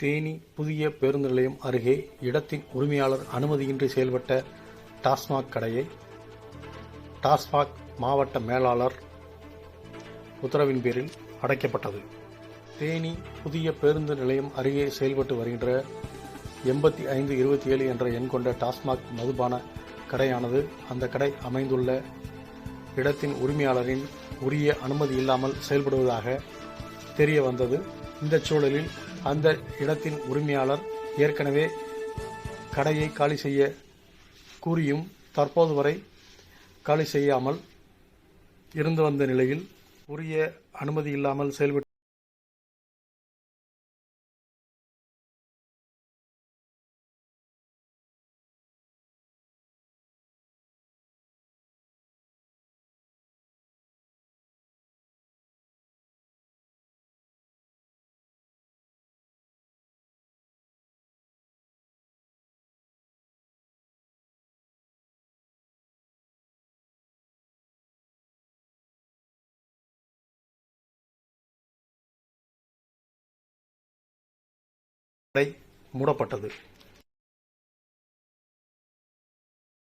தேனி புதிய பேருந்து நிலையம் அருகே இடத்தின் உரிமையாளர் அனுமதியின்றி செயல்பட்ட டாஸ்மாக் கடையை டாஸ்மாக் மாவட்ட மேலாளர் உத்தரவின் பேரில் அடைக்கப்பட்டது. தேனி புதிய பேருந்து நிலையம் அருகே செயல்பட்டு வருகின்ற எண்பத்தி ஐந்து இருபத்தி ஏழு என்ற எண் கொண்ட டாஸ்மாக் மதுபான கடையானது அந்த கடை அமைந்துள்ள இடத்தின் உரிமையாளரின் உரிய அனுமதி இல்லாமல் செயல்படுவதாக தெரிய வந்தது இந்த சூழலில் அந்த இடத்தின் உரிமையாளர் ஏற்கனவே கடையை காலி செய்ய கூறியும் தற்போது வரை காலி செய்யாமல் இருந்து வந்த நிலையில் உரிய அனுமதி இல்லாமல் செயல்பட்டு கடை மூடப்பட்டது.